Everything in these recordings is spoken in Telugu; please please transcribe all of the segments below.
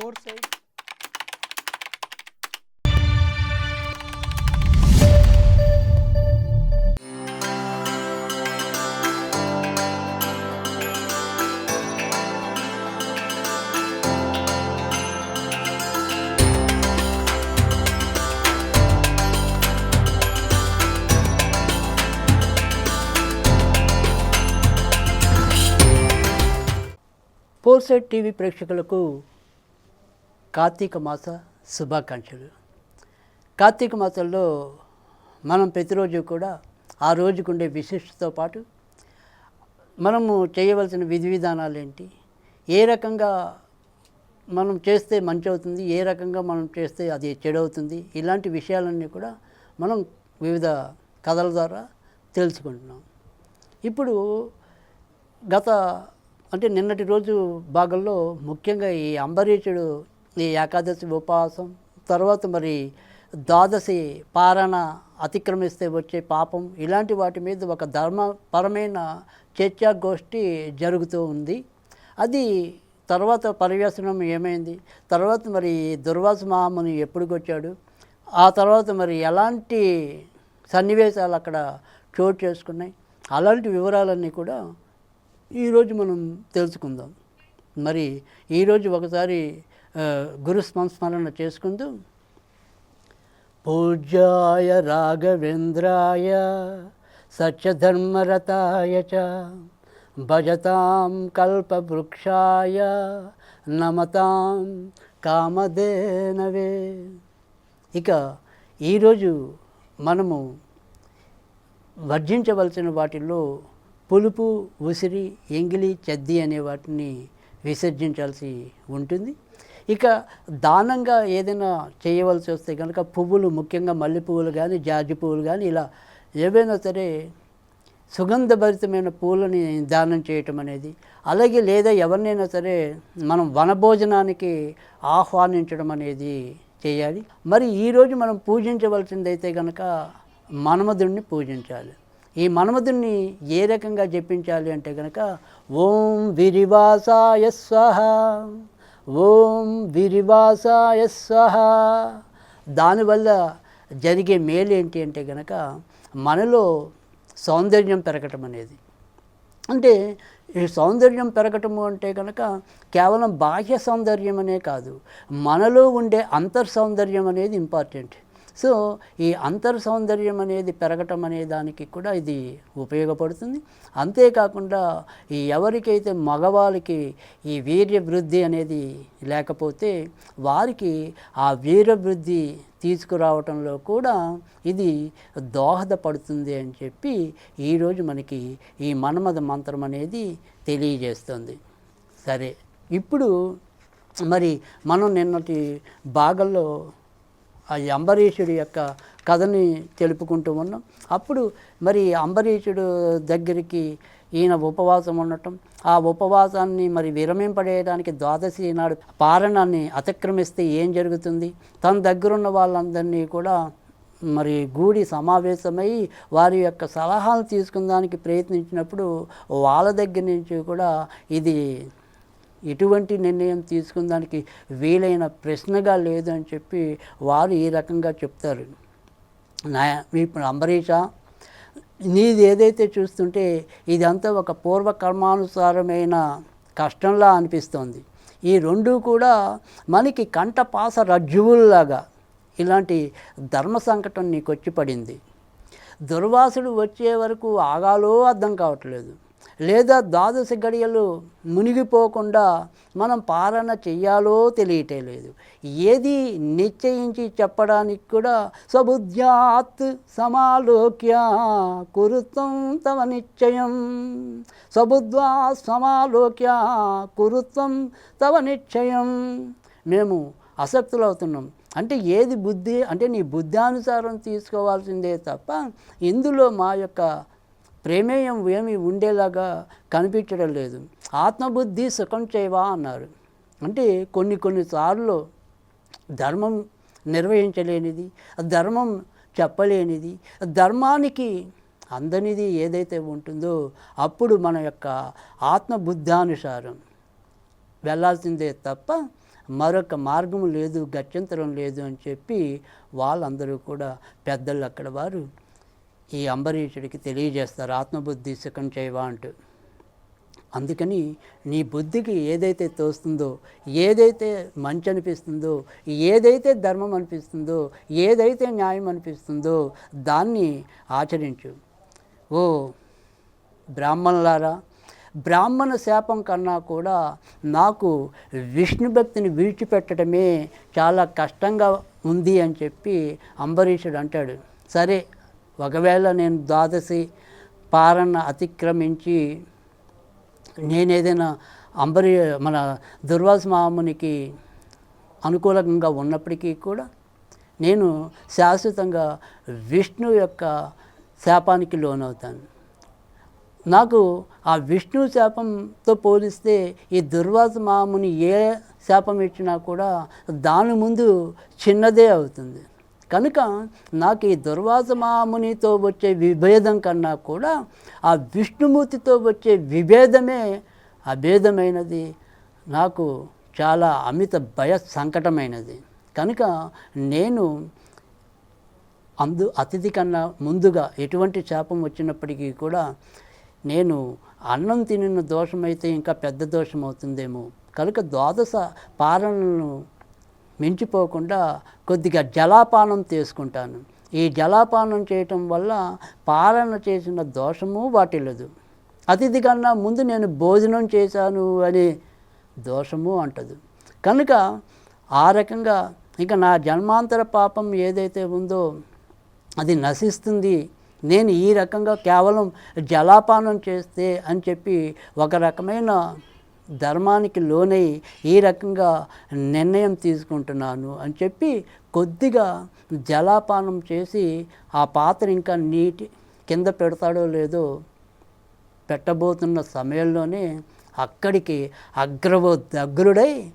ఫోర్ సైడ్ సైడ్ టీవీ ప్రేక్షకులకు కార్తీక మాస శుభాకాంక్షలు. కార్తీక మాసంలో మనం ప్రతిరోజు కూడా ఆ రోజుకుండే విశిష్టతో పాటు మనము చేయవలసిన విధి విధానాలు ఏంటి? ఏ రకంగా మనం చేస్తే మంచి అవుతుంది? ఏ రకంగా మనం చేస్తే అది చెడు అవుతుంది? ఇలాంటి విషయాలన్నీ కూడా మనం వివిధ కథల ద్వారా తెలుసుకుంటున్నాం. ఇప్పుడు గత అంటే నిన్నటి రోజు భాగంలో ముఖ్యంగా ఈ అంబరీషుడు ఈ ఏకాదశి ఉపవాసం తర్వాత మరి ద్వాదశి పారణ అతిక్రమిస్తే వచ్చే పాపం ఇలాంటి వాటి మీద ఒక ధర్మపరమైన చర్చాగోష్ఠి జరుగుతూ ఉంది. అది తర్వాత పర్యవసనం ఏమైంది? తర్వాత మరి దుర్వాస మహాముని ఎప్పుడుకొచ్చాడు ఆ తర్వాత మరి ఎలాంటి సన్నివేశాలు అక్కడ చోటు చేసుకున్నాయి? అలాంటి వివరాలన్నీ కూడా ఈరోజు మనం తెలుసుకుందాం. మరి ఈరోజు ఒకసారి గురు సంస్మరణ చేసుకుంటూ పూజ్యాయ రాఘవేంద్రాయ సత్యధర్మరతాయ చ భజతాం కల్పవృక్షాయ నమతాం కామధేనవే. ఇక ఈరోజు మనము వర్జించవలసిన వాటిల్లో పులుపు ఉసిరి ఎంగిలి చెద్ది అనే వాటిని విసర్జించాల్సి ఉంటుంది. ఇక దానంగా ఏదైనా చేయవలసి వస్తే కనుక పువ్వులు ముఖ్యంగా మల్లె పువ్వులు కానీ జాజి పువ్వులు కానీ ఇలా ఏవైనా సరే సుగంధభరితమైన పూలని దానం చేయటం అనేది అలాగే లేదా ఎవరినైనా సరే మనం వనభోజనానికి ఆహ్వానించడం అనేది చేయాలి. మరి ఈరోజు మనం పూజించవలసిందైతే కనుక మన్మధుడిని పూజించాలి. ఈ మన్మధుడిని ఏ రకంగా జపించాలి అంటే కనుక ఓం విరివాసాయ స్వహ. ఓం విరివాసాయ స్వహ. దానివల్ల జరిగే మేలు ఏంటి అంటే కనుక మనలో సౌందర్యం పెరగటం అనేది. అంటే ఈ సౌందర్యం పెరగటము అంటే కనుక కేవలం బాహ్య సౌందర్యం అనే కాదు మనలో ఉండే అంతర్ సౌందర్యం అనేది ఇంపార్టెంట్ సో ఈ అంతర్ సౌందర్యం అనేది పెరగటం అనే దానికి కూడా ఇది ఉపయోగపడుతుంది. అంతేకాకుండా ఈ ఎవరికైతే మగవాళ్ళకి ఈ వీర్య వృద్ధి అనేది లేకపోతే వారికి ఆ వీర్య వృద్ధి తీసుకురావటంలో కూడా ఇది దోహదపడుతుంది అని చెప్పి ఈరోజు మనకి ఈ మన్మథ మంత్రం అనేది తెలియజేస్తుంది. సరే ఇప్పుడు మరి మనం నిన్నటి భాగంలో ఆ అంబరీషుడి యొక్క కథని తెలుపుకుంటూ ఉన్నాం. అప్పుడు మరి అంబరీషుడు దగ్గరికి ఈయన ఉపవాసం ఉండటం ఆ ఉపవాసాన్ని మరి విరమింపడేయడానికి ద్వాదశి నాడు పారణాన్ని అతిక్రమిస్తే ఏం జరుగుతుంది? తన దగ్గరున్న వాళ్ళందరినీ కూడా మరి గూడి సమావేశమై వారి యొక్క సలహాలు తీసుకుందానికి ప్రయత్నించినప్పుడు వాళ్ళ దగ్గర నుంచి కూడా ఇది ఎటువంటి నిర్ణయం తీసుకుందానికి వీలైన ప్రశ్నగా లేదని చెప్పి వారు ఈ రకంగా చెప్తారు. నా ఇప్పుడు అంబరీష నీది ఏదైతే చూస్తుంటే ఇదంతా ఒక పూర్వకర్మానుసారమైన కష్టంలా అనిపిస్తోంది. ఈ రెండు కూడా మనకి కంఠపాస రజ్జువుల్లాగా ఇలాంటి ధర్మ సంకటం నీకు వచ్చి పడింది. దుర్వాసుడు వచ్చే వరకు ఆగాలో అర్థం కావట్లేదు. లేదా ద్వాదశ గడియలు మునిగిపోకుండా మనం పాలన చెయ్యాలో తెలియటం లేదు. ఏది నిశ్చయించి చెప్పడానికి కూడా సబుద్ధ్యాత్ సమాలోక్య కురుత్వం తవ నిశ్చయం. సబుద్ధ్వా సమాలోక్య కురుత్వం తవ నిశ్చయం. మేము అసక్తులు అవుతున్నాం అంటే ఏది బుద్ధి అంటే నీ బుద్ధానుసారం తీసుకోవాల్సిందే తప్ప ఇందులో మా యొక్క ప్రమేయం ఏమి ఉండేలాగా కనిపించడం లేదు. ఆత్మబుద్ధి సుఖం చేయవా అన్నారు. అంటే కొన్ని కొన్నిసార్లు ధర్మం నిర్వహించలేనిది ధర్మం చెప్పలేనిది ధర్మానికి అందనిది ఏదైతే ఉంటుందో అప్పుడు మన యొక్క ఆత్మబుద్ధానుసారం వెళ్ళాల్సిందే తప్ప మరొక మార్గం లేదు గత్యంతరం లేదు అని చెప్పి వాళ్ళందరూ కూడా పెద్దలు అక్కడ వారు ఈ అంబరీషుడికి తెలియజేస్తారు ఆత్మబుద్ధి సుఖం చేయవా అంటూ. అందుకని నీ బుద్ధికి ఏదైతే తోస్తుందో ఏదైతే మంచి అనిపిస్తుందో ఏదైతే ధర్మం అనిపిస్తుందో ఏదైతే న్యాయం అనిపిస్తుందో దాన్ని ఆచరించు. ఓ బ్రాహ్మణులారా బ్రాహ్మణ శాపం కన్నా కూడా నాకు విష్ణు భక్తిని విడిచిపెట్టడమే చాలా కష్టంగా ఉంది అని చెప్పి అంబరీషుడు అంటాడు. సరే ఒకవేళ నేను ద్వాదశి పారణ అతిక్రమించి నేనేదైనా అంబరి మన దుర్వాస మామునికి అనుకూలంగా ఉన్నప్పటికీ కూడా నేను శాశ్వతంగా విష్ణు యొక్క శాపానికి లోనవుతాను. నాకు ఆ విష్ణు శాపంతో పోలిస్తే ఈ దుర్వాస మాముని ఏ శాపం ఇచ్చినా కూడా దాని ముందు చిన్నదే అవుతుంది. కనుక నాకు ఈ దుర్వాసమామునితో వచ్చే విభేదం కన్నా కూడా ఆ విష్ణుమూర్తితో వచ్చే విభేదమే అభేదమైనది నాకు చాలా అమిత భయ సంకటమైనది. కనుక నేను అందు అతిథి కన్నా ముందుగా ఎటువంటి శాపం వచ్చినప్పటికీ కూడా నేను అన్నం తినిన దోషమైతే ఇంకా పెద్ద దోషం అవుతుందేమో కనుక ద్వాదశ పాలనను మించిపోకుండా కొద్దిగా జలాపానం చేసుకుంటాను. ఈ జలాపానం చేయటం వల్ల పాలన చేసిన దోషము వాటిల్లదు. అతిథి కన్నా ముందు నేను భోజనం చేశాను అనే దోషము అంటదు. కనుక ఆ రకంగా ఇక నా జన్మాంతర పాపం ఏదైతే ఉందో అది నశిస్తుంది. నేను ఈ రకంగా కేవలం జలాపానం చేస్తే అని చెప్పి ఒక రకమైన ధర్మానికి లోనై ఈ రకంగా నిర్ణయం తీసుకుంటున్నాను అని చెప్పి కొద్దిగా జలాపానం చేసి ఆ పాత్ర ఇంకా నీటి కింద పెడతాడో లేదో పెట్టబోతున్న సమయంలోనే అక్కడికి అగ్రవో దగ్గరుడై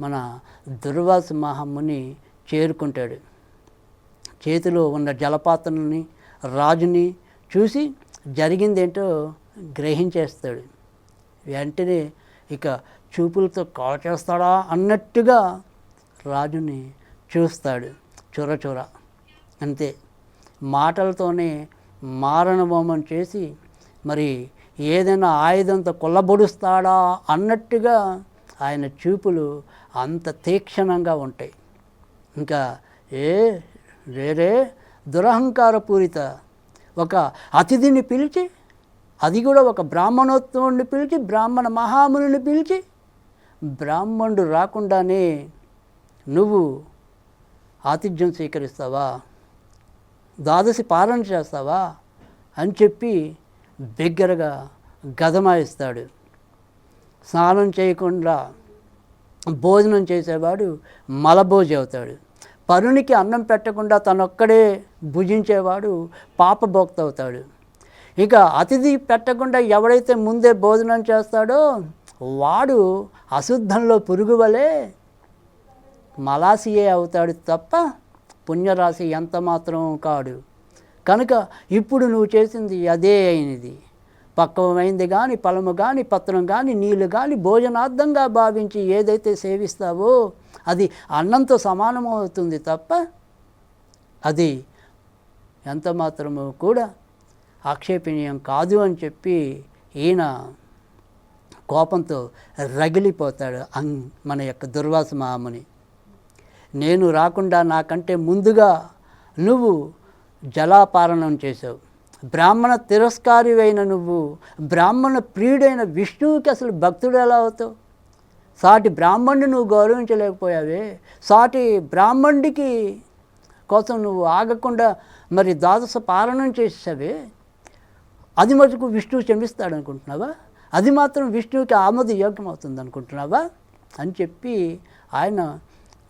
మన దుర్వాస మహాముని చేరుకుంటాడు. చేతిలో ఉన్న జలపాత్రని రాజుని చూసి జరిగిందేంటో గ్రహించేస్తాడు. వెంటనే ఇక చూపులతో కాల్ చేస్తాడా అన్నట్టుగా రాజుని చూస్తాడు చుర చుర. అంతే. మాటలతోనే మారణభోమం చేసి మరి ఏదైనా ఆయుధంతో కొల్లబొడుస్తాడా అన్నట్టుగా ఆయన చూపులు అంత తీక్షణంగా ఉంటాయి. ఇంకా ఏ వేరే దురహంకారపూరిత ఒక అతిథిని పిలిచి అది కూడా ఒక బ్రాహ్మణోత్సవాన్ని పిలిచి బ్రాహ్మణ మహాముని పిలిచి బ్రాహ్మణుడు రాకుండానే నువ్వు ఆతిథ్యం స్వీకరిస్తావా? ద్వాదశి పాలన చేస్తావా? అని చెప్పి బిగ్గరగా గదమాయిస్తాడు. స్నానం చేయకుండా భోజనం చేసేవాడు మలభోజి అవుతాడు. పరునికి అన్నం పెట్టకుండా తనొక్కడే భుజించేవాడు పాపభోక్త అవుతాడు. ఇక అతిథి పెట్టకుండా ఎవడైతే ముందే భోజనం చేస్తాడో వాడు అశుద్ధంలో పురుగు వలె మలాసియే అవుతాడు తప్ప పుణ్యరాశి ఎంత మాత్రం కాడు. కనుక ఇప్పుడు నువ్వు చేసింది అదే అయినది. పక్వమైంది కానీ ఫలము కానీ పత్రం కానీ నీళ్ళు కానీ భోజనార్థంగా భావించి ఏదైతే సేవిస్తావో అది అన్నంతో సమానమవుతుంది తప్ప అది ఎంత మాత్రము కూడా ఆక్షేపణీయం కాదు అని చెప్పి ఈయన కోపంతో రగిలిపోతాడు అం మన యొక్క దుర్వాస మహాముని. నేను రాకుండా నాకంటే ముందుగా నువ్వు జలాపారణం చేసావు బ్రాహ్మణ తిరస్కారివైన నువ్వు బ్రాహ్మణ ప్రియుడైన విష్ణువుకి అసలు భక్తుడు ఎలా అవుతావు? సాటి బ్రాహ్మణుడు నువ్వు గౌరవించలేకపోయావే. సాటి బ్రాహ్మణుడికి కోసం నువ్వు ఆగకుండా మరి ద్వాదశ పాలనం చేసేసావే అది మటుకు విష్ణువు క్షమిస్తాడు అనుకుంటున్నావా అది మాత్రం విష్ణువుకి ఆమోద యోగ్యం అవుతుంది అనుకుంటున్నావా అని చెప్పి ఆయన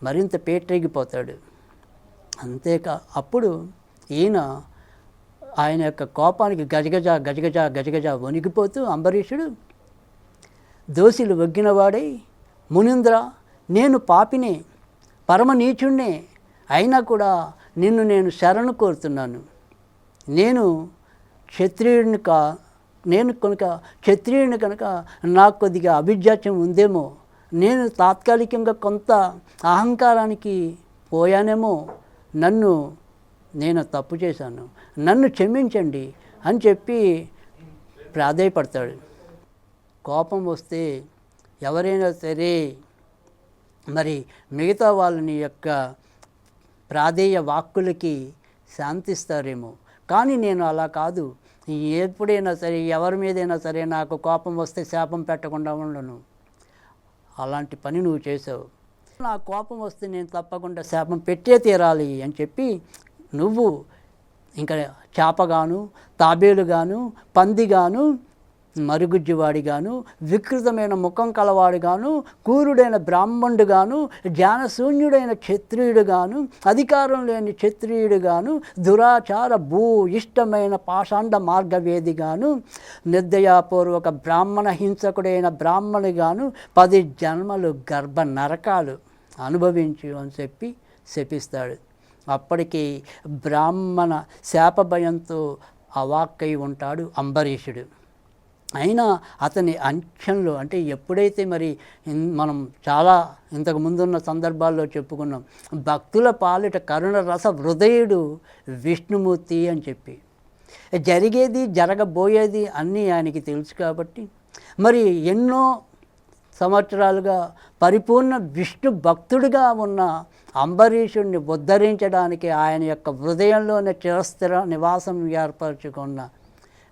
మరింత పేటరేగిపోతాడు. అంతేకా అప్పుడు ఈయన ఆయన యొక్క కోపానికి గజగజ గజగజ గజగజ వణికిపోతూ అంబరీషుడు దోషులు వగ్గినవాడై మునింద్ర నేను పాపినే పరమనీచుణ్ణే అయినా కూడా నిన్ను నేను శరణు కోరుతున్నాను. నేను క్షత్రియుడిని కా నేను కనుక క్షత్రియుడిని కనుక నాకు కొద్దిగా అభిజాత్యం ఉందేమో నేను తాత్కాలికంగా కొంత అహంకారానికి పోయానేమో నన్ను నేను తప్పు చేశాను. నన్ను క్షమించండి అని చెప్పి ప్రాధాయపడతాడు. కోపం వస్తే ఎవరైనా సరే మరి మిగతా వాళ్ళని యొక్క ప్రాధేయ వాక్కులకి శాంతిస్తారేమో. కానీ నేను అలా కాదు. ఎప్పుడైనా సరే ఎవరి మీదైనా సరే నాకు కోపం వస్తే శాపం పెట్టకుండా ఉండను. అలాంటి పని నువ్వు చేసావు నా కోపం వస్తే నేను తప్పకుండా శాపం పెట్టే తీరాలి అని చెప్పి నువ్వు ఇంకా చేపగాను తాబేలుగాను పందిగాను మరుగుజ్జువాడిగాను వికృతమైన ముఖం కలవాడుగాను కూరుడైన బ్రాహ్మణుడుగాను జ్ఞానశూన్యుడైన క్షత్రియుడుగాను అధికారం లేని క్షత్రియుడుగాను దురాచార భూ ఇష్టమైన పాషాండ మార్గవేదిగాను నిర్దయాపూర్వక బ్రాహ్మణ హింసకుడైన బ్రాహ్మణుగాను పది జన్మలు గర్భ నరకాలు అనుభవించు అని చెప్పి శపిస్తాడు. అప్పటికి బ్రాహ్మణ శాప భయంతో అవాక్కై ఉంటాడు అంబరీషుడు. అయినా అతని అంక్షన్లు అంటే ఎప్పుడైతే మరి మనం చాలా ఇంతకు ముందున్న సందర్భాల్లో చెప్పుకున్నాం భక్తుల పాలిట కరుణ రస హృదయుడు విష్ణుమూర్తి అని చెప్పి. జరిగేది జరగబోయేది అన్నీ ఆయనకి తెలుసు కాబట్టి మరి ఎన్నో సంవత్సరాలుగా పరిపూర్ణ విష్ణు భక్తుడిగా ఉన్న అంబరీషుడిని ఉద్ధరించడానికి ఆయన యొక్క హృదయంలోనే చిరస్థిర నివాసం ఏర్పరచుకున్న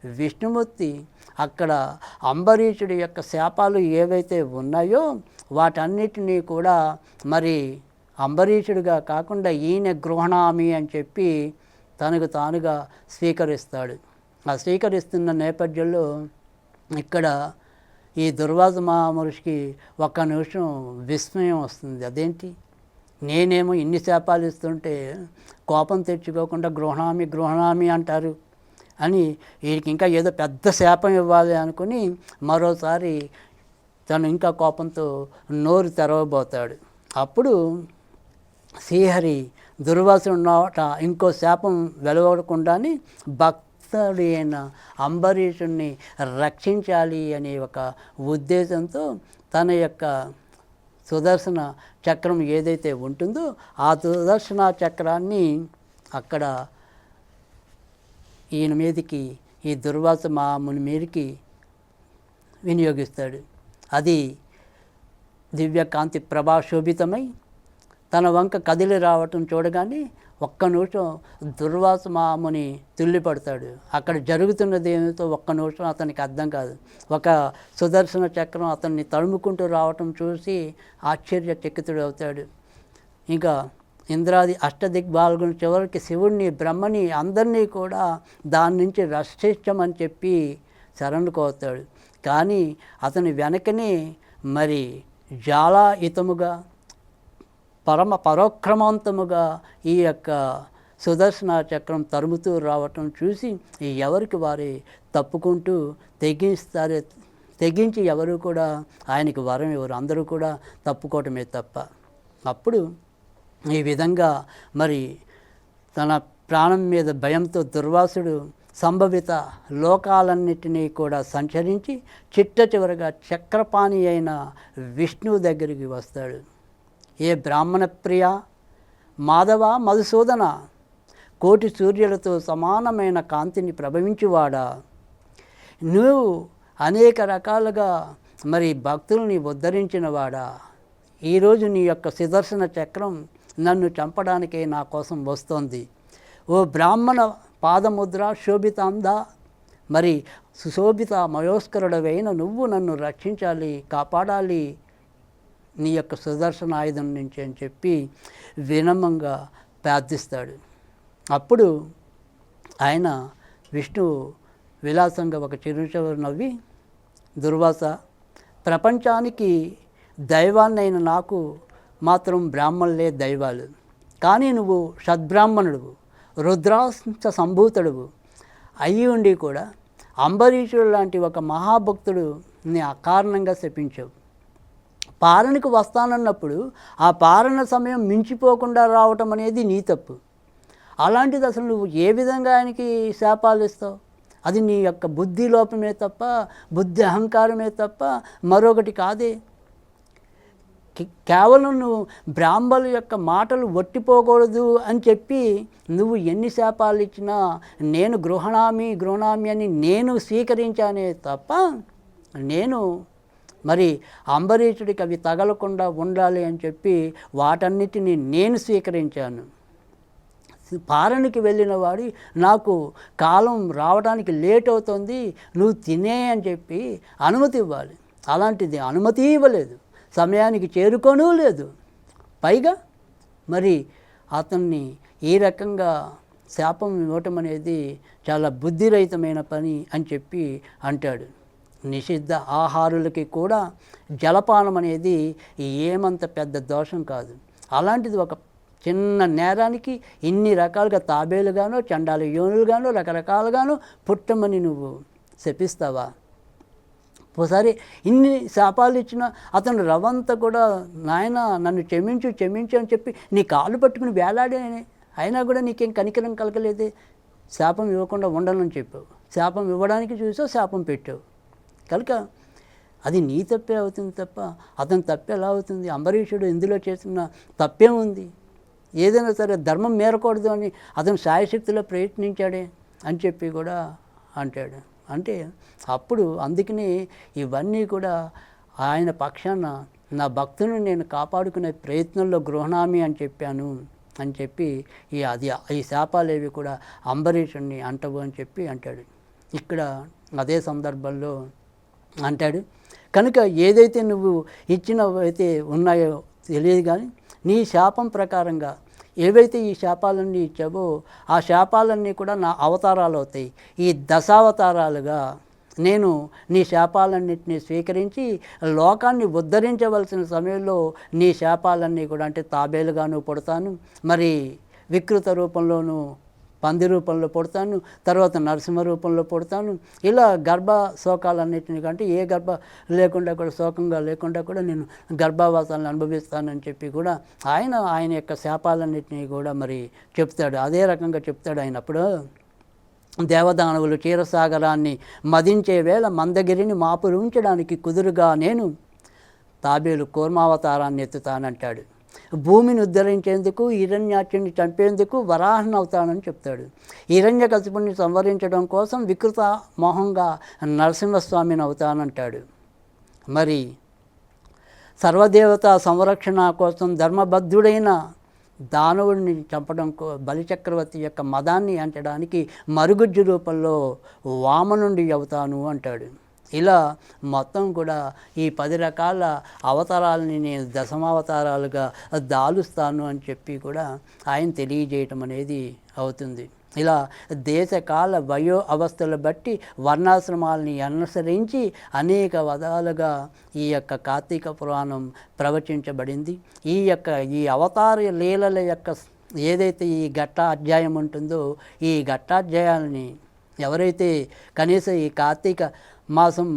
విష్ణుమూర్తి అక్కడ అంబరీషుడి యొక్క శాపాలు ఏవైతే ఉన్నాయో వాటన్నిటినీ కూడా మరి అంబరీషుడిగా కాకుండా ఈయన గృహణామి అని చెప్పి తనకు తానుగా స్వీకరిస్తాడు. ఆ స్వీకరిస్తున్న నేపథ్యంలో ఇక్కడ ఈ దుర్వాస మహామహర్షికి ఒక్క నిమిషం విస్మయం వస్తుంది. అదేంటి? నేనేమో ఇన్ని శాపాలు ఇస్తుంటే కోపం తెచ్చుకోకుండా గృహణామి గృహణామి అంటారు. అని వీడికి ఇంకా ఏదో పెద్ద శాపం ఇవ్వాలి అనుకుని మరోసారి తను ఇంకా కోపంతో నోరు తెరవబోతాడు. అప్పుడు శ్రీహరి దుర్వాసుడు నోట ఇంకో శాపం వెలువడకుండానే భక్తుడు అయిన అంబరీషుణ్ణి రక్షించాలి అనే ఒక ఉద్దేశంతో తన యొక్క సుదర్శన చక్రం ఏదైతే ఉంటుందో ఆ సుదర్శన చక్రాన్ని అక్కడ ఈయన మీదకి ఈ దుర్వాస మహాముని మీదకి వినియోగిస్తాడు. అది దివ్యకాంతి ప్రభాశోభితమై తన వంక కదిలి రావటం చూడగానే ఒక్క నిమిషం దుర్వాస మాముని తుల్లిపడతాడు. అక్కడ జరుగుతున్నది ఏమిటో ఒక్క నిమిషం అతనికి అర్థం కాదు. ఒక సుదర్శన చక్రం అతన్ని తడుముకుంటూ రావటం చూసి ఆశ్చర్యచకితుడు అవుతాడు ఇంకా ఇంద్రాది అష్టదిగ్బాలుగుని చివరికి శివుణ్ణి బ్రహ్మని అందరినీ కూడా దాని నుంచి రక్షించమని చెప్పి శరణు కోతాడు కానీ అతని వెనకనే మరి జాలాయితముగా పరమ పరోక్రమవంతముగా ఈ యొక్క సుదర్శన చక్రం తరుముతూ రావటం చూసి ఎవరికి వారి తప్పుకుంటూ తెగించారే తెగించి ఎవరు కూడా ఆయనకి వరం ఎవరు అందరూ కూడా తప్పుకోవటమే తప్ప. అప్పుడు ఈ విధంగా మరి తన ప్రాణం మీద భయంతో దుర్వాసుడు సంభవిత లోకాలన్నిటినీ కూడా సంచరించి చిట్ట చివరగా చక్రపాణి అయిన విష్ణువు దగ్గరికి వస్తాడు. ఏ బ్రాహ్మణ ప్రియ మాధవ మధుసూదన కోటి సూర్యులతో సమానమైన కాంతిని ప్రభవించువాడా? నువ్వు అనేక రకాలుగా మరి భక్తుల్ని ఉద్ధరించినవాడా? ఈరోజు నీ యొక్క సుదర్శన చక్రం నన్ను చంపడానికే నా కోసం వస్తోంది. ఓ బ్రాహ్మణ పాదముద్ర శోభితాంద? మరి సుశోభిత మయోస్కరుడవైన నువ్వు నన్ను రక్షించాలి కాపాడాలి నీ యొక్క సుదర్శన ఆయుధం నుంచి అని చెప్పి వినమంగా ప్రార్థిస్తాడు. అప్పుడు ఆయన విష్ణు విలాసంగా ఒక చిరుచవరు నవ్వి దుర్వాస ప్రపంచానికి దైవాన్నైన నాకు మాత్రం బ్రాహ్మణులే దైవాలు. కానీ నువ్వు సద్బ్రాహ్మణుడు రుద్రాంశ సంభూతుడువు అయ్యి ఉండి కూడా అంబరీషుడు లాంటి ఒక మహాభక్తుడు నీ అకారణంగా శపించావు. పాలనకు వస్తానన్నప్పుడు ఆ పాలన సమయం మించిపోకుండా రావటం అనేది నీ తప్పు. అలాంటిది అసలు నువ్వు ఏ విధంగా ఆయనకి శాపాలు ఇస్తావు? అది నీ యొక్క బుద్ధి లోపమే తప్ప బుద్ధి అహంకారమే తప్ప మరొకటి కాదే. కేవలం నువ్వు బ్రాహ్మణుల యొక్క మాటలు ఒట్టిపోకూడదు అని చెప్పి నువ్వు ఎన్ని శాపాలు ఇచ్చినా నేను గృహణామి గృహణామి అని నేను స్వీకరించానే తప్ప నేను మరి అంబరీషుడికి అవి తగలకుండా ఉండాలి అని చెప్పి వాటన్నిటిని నేను స్వీకరించాను. పారణికి వెళ్ళిన వాడి నాకు కాలం రావడానికి లేట్ అవుతుంది నువ్వు తినే అని చెప్పి అనుమతి ఇవ్వాలి. అలాంటిది అనుమతి ఇవ్వలేదు. సమయానికి చేరుకోనూ లేదు. పైగా మరి అతన్ని ఈ రకంగా శాపం ఇవ్వటం అనేది చాలా బుద్ధిరహితమైన పని అని చెప్పి అంటాడు. నిషిద్ధ ఆహారులకి కూడా జలపానం అనేది ఏమంత పెద్ద దోషం కాదు. అలాంటిది ఒక చిన్న నేరానికి ఇన్ని రకాలుగా తాబేలుగానో చండాల యోనులుగానో రకరకాలుగానో పుట్టమని నువ్వు శపిస్తావా? ఒకసారి ఇన్ని శాపాలు ఇచ్చిన అతను రవంతా కూడా నాయన నన్ను క్షమించు క్షమించు అని చెప్పి నీ కాళ్ళు పట్టుకుని వేలాడే అయినా కూడా నీకేం కనికరం కలగలేదే? శాపం ఇవ్వకుండా ఉండనని చెప్పావు. శాపం ఇవ్వడానికి చూసావు శాపం పెట్టావు. కనుక అది నీ తప్పే అవుతుంది తప్ప అతని తప్పే ఎలా అవుతుంది? అంబరీషుడు ఇందులో చేసిన తప్పే ఉంది. ఏదైనా సరే ధర్మం మేరకూడదు అని అతను సాయశక్తిలో ప్రయత్నించాడే అని చెప్పి కూడా అంటాడు. అంటే అప్పుడు అందుకని ఇవన్నీ కూడా ఆయన పక్షాన నా భక్తుని నేను కాపాడుకునే ప్రయత్నంలో గృహణామి అని చెప్పాను అని చెప్పి ఈ అది ఈ శాపాలేవి కూడా అంబరీషుణ్ణి అంటవు అని చెప్పి అంటాడు. ఇక్కడ అదే సందర్భంలో అంటాడు కనుక ఏదైతే నువ్వు ఇచ్చినవైతే ఉన్నాయో తెలియదు కానీ నీ శాపం ప్రకారంగా ఏవైతే ఈ శాపాలన్నీ ఇచ్చావో ఆ శాపాలన్నీ కూడా నా అవతారాలు అవుతాయి. ఈ దశావతారాలుగా నేను నీ శాపాలన్నింటినీ స్వీకరించి లోకాన్ని ఉద్ధరించవలసిన సమయంలో నీ శాపాలన్నీ కూడా అంటే తాబేలుగాను పుడతాను. మరి వికృత రూపంలోనూ పంది రూపంలో పుడతాను తర్వాత నరసింహ రూపంలో పుడతాను. ఇలా గర్భ శోకాలన్నింటినీ కంటే ఏ గర్భ లేకుండా కూడా శోకంగా లేకుండా కూడా నేను గర్భావాసాలను అనుభవిస్తానని చెప్పి కూడా ఆయన ఆయన యొక్క శాపాలన్నింటినీ కూడా మరి చెప్తాడు. అదే రకంగా చెప్తాడు ఆయన అప్పుడు. దేవదానవులు క్షీరసాగరాన్ని మదించే వేళ మందగిరిని మాపురుంచడానికి కుదురుగా నేను తాబేలు కూర్మావతారాన్ని ఎత్తుతానంటాడు. భూమిని ఉద్ధరించేందుకు హిరణ్యాక్షుని చంపేందుకు వరాహన్ అవుతానని చెప్తాడు. హిరణ్య కసిపుణ్ణి సంవరించడం కోసం వికృత మోహంగా నరసింహస్వామిని అవుతానంటాడు. మరి సర్వదేవత సంరక్షణ కోసం ధర్మబద్ధుడైన దానవుడిని చంపడం కో బలిచక్రవర్తి యొక్క మదాన్ని అంటడానికి మరుగుజ్జు రూపంలో వామనుండి అవుతాను అంటాడు. ఇలా మొత్తం కూడా ఈ పది రకాల అవతారాలని నేను దశమావతారాలుగా దాలుస్తాను అని చెప్పి కూడా ఆయన తెలియజేయటం అనేది అవుతుంది. ఇలా దేశకాల వయో అవస్థలు బట్టి వర్ణాశ్రమాలని అనుసరించి అనేక వదాలుగా ఈ యొక్క కార్తీక పురాణం ప్రవచించబడింది. ఈ యొక్క ఈ అవతార లీలల యొక్క ఏదైతే ఈ ఘట్ట అధ్యాయం ఉంటుందో ఈ ఘట్టాధ్యాయాలని ఎవరైతే కనీసం ఈ కార్తీక మాసం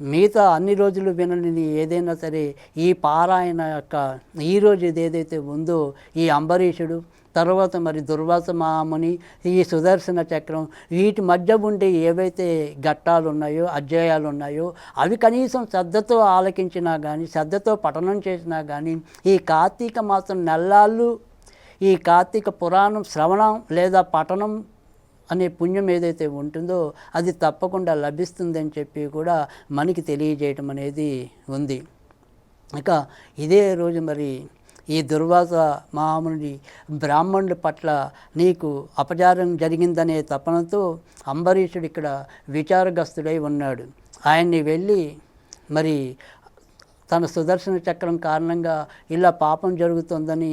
మిగతా అన్ని రోజులు వినని ఏదైనా సరే ఈ పారాయణ యొక్క ఈ రోజు ఏదైతే ఉందో ఈ అంబరీషుడు తర్వాత మరి దుర్వాస మహాముని ఈ సుదర్శన చక్రం వీటి మధ్య ఉండే ఏవైతే ఘట్టాలు ఉన్నాయో అధ్యాయాలు ఉన్నాయో అవి కనీసం శ్రద్ధతో ఆలకించినా కానీ శ్రద్ధతో పఠనం చేసినా కానీ ఈ కార్తీక మాసం నెల్లాళ్ళు ఈ కార్తీక పురాణం శ్రవణం లేదా పఠనం అనే పుణ్యం ఏదైతే ఉంటుందో అది తప్పకుండా లభిస్తుందని చెప్పి కూడా మనకి తెలియజేయటం అనేది ఉంది. ఇక ఇదే రోజు మరి ఈ దుర్వాస మహాముని బ్రాహ్మణుడి పట్ల నీకు అపచారం జరిగిందనే తపనతో అంబరీషుడు ఇక్కడ విచారగ్రస్తుడై ఉన్నాడు. ఆయన్ని వెళ్ళి మరి తన సుదర్శన చక్రం కారణంగా ఇలా పాపం జరుగుతుందని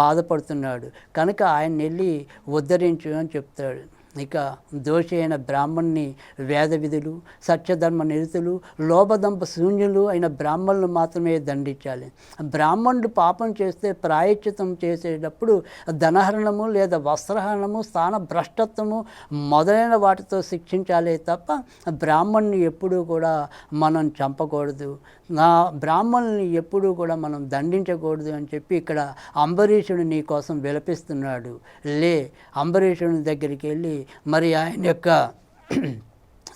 బాధపడుతున్నాడు. కనుక ఆయన వెళ్ళి ఉద్ధరించు అని చెప్తాడు. ఇక దోషి అయిన బ్రాహ్మణ్ణి వేద విధులు సత్యధర్మ నిరుతులు లోపదంప శూన్యులు అయిన బ్రాహ్మణులు మాత్రమే దండించాలి. బ్రాహ్మణుడు పాపం చేస్తే ప్రాయశ్చితం చేసేటప్పుడు ధనహరణము లేదా వస్త్రహరణము స్థాన భ్రష్టత్వము మొదలైన వాటితో శిక్షించాలే తప్ప బ్రాహ్మణ్ణి ఎప్పుడూ కూడా మనం చంపకూడదు. నా బ్రాహ్మణుల్ని ఎప్పుడూ కూడా మనం దండించకూడదు అని చెప్పి ఇక్కడ అంబరీషుడు నీ కోసం విలపిస్తున్నాడు. లే అంబరీషుని దగ్గరికి వెళ్ళి మరి ఆయన యొక్క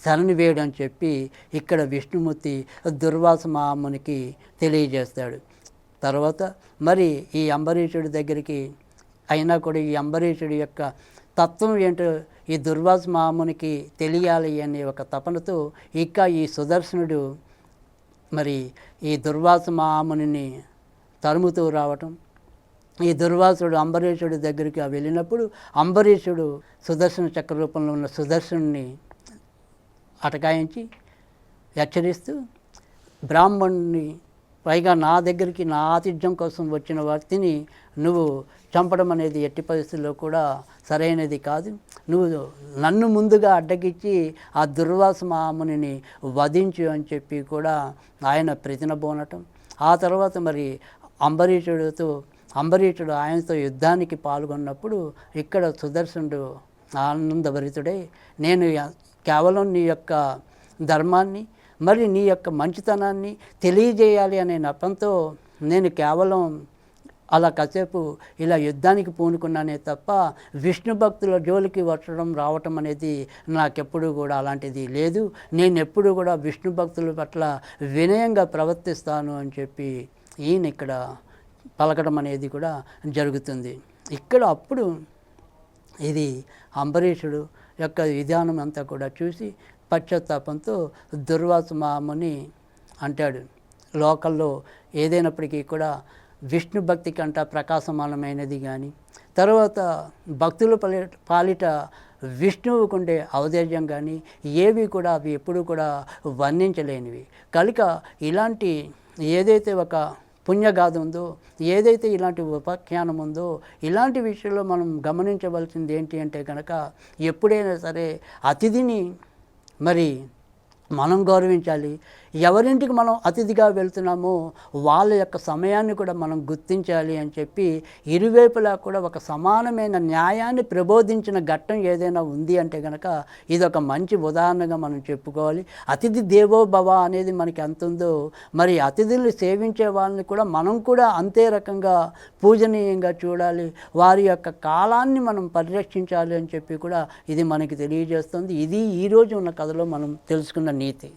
శరణి వేయడం చెప్పి ఇక్కడ విష్ణుమూర్తి దుర్వాస మహామునికి తెలియజేస్తాడు. తర్వాత మరి ఈ అంబరీషుడి దగ్గరికి అయినా కూడా ఈ అంబరీషుడి యొక్క తత్వం ఏంటో ఈ దుర్వాస మామునికి తెలియాలి అనే ఒక తపనతో ఇంకా ఈ సుదర్శనుడు మరి ఈ దుర్వాస మాముని తరుముతూ రావటం ఈ దుర్వాసుడు అంబరీషుడి దగ్గరికి వెళ్ళినప్పుడు అంబరీషుడు సుదర్శన చక్ర రూపంలో ఉన్న సుదర్శనుని అటకాయించి హెచ్చరిస్తూ బ్రాహ్మణుని పైగా నా దగ్గరికి నా ఆతిథ్యం కోసం వచ్చిన వ్యక్తిని నువ్వు చంపడం అనేది ఎట్టి పరిస్థితుల్లో కూడా సరైనది కాదు. నువ్వు నన్ను ముందుగా అడ్డగిచ్చి ఆ దుర్వాస మామునిని వధించు అని చెప్పి కూడా ఆయన ప్రతినబోనటం ఆ తర్వాత మరి అంబరీషుడితో అంబరీషుడు ఆయనతో యుద్ధానికి పాల్గొన్నప్పుడు ఇక్కడ సుదర్శనుడు ఆనందభరితుడై నేను కేవలం నీ యొక్క ధర్మాన్ని మరి నీ యొక్క మంచితనాన్ని తెలియజేయాలి అనే నపంతో నేను కేవలం అలా కాసేపు ఇలా యుద్ధానికి పూనుకున్నానే తప్ప విష్ణు భక్తుల జోలికి వచ్చడం రావటం అనేది నాకెప్పుడు కూడా అలాంటిది లేదు. నేను ఎప్పుడు కూడా విష్ణు భక్తుల పట్ల వినయంగా ప్రవర్తిస్తాను అని చెప్పి ఈయన ఇక్కడ పలకడం అనేది కూడా జరుగుతుంది. ఇక్కడ అప్పుడు ఇది అంబరీషుడు యొక్క విధానం అంతా కూడా చూసి పశ్చాత్తాపంతో దుర్వాస మాముని అంటాడు. లోకల్లో ఏదైనప్పటికీ కూడా విష్ణు భక్తి కంట ప్రకాశమానమైనది కానీ తర్వాత భక్తుల పలి పాలిట విష్ణువుకుండే ఔదర్యం కానీ ఏవి కూడా అవి ఎప్పుడూ కూడా వర్ణించలేనివి. కనుక ఇలాంటి ఏదైతే ఒక పుణ్యగాథ ఉందో ఏదైతే ఇలాంటి ఉపాఖ్యానం ఉందో ఇలాంటి విషయంలో మనం గమనించవలసింది ఏంటి అంటే కనుక ఎప్పుడైనా సరే అతిథిని మరి మనం గౌరవించాలి ఎవరింటికి మనం అతిథిగా వెళ్తున్నామో వాళ్ళ యొక్క సమయాన్ని కూడా మనం గుర్తించాలి అని చెప్పి ఇరువైపులా కూడా ఒక సమానమైన న్యాయాన్ని ప్రబోధించిన ఘట్టం ఏదైనా ఉంది అంటే కనుక ఇది ఒక మంచి ఉదాహరణగా మనం చెప్పుకోవాలి. అతిథి దేవో భవ అనేది మనకి ఎంత ఉందో మరి అతిథుల్ని సేవించే వాళ్ళని కూడా మనం కూడా అంతే రకంగా పూజనీయంగా చూడాలి. వారి యొక్క కాలాన్ని మనం పరిరక్షించాలి అని చెప్పి కూడా ఇది మనకి తెలియజేస్తుంది. ఇది ఈరోజు ఉన్న కథలో మనం తెలుసుకున్న నీతి.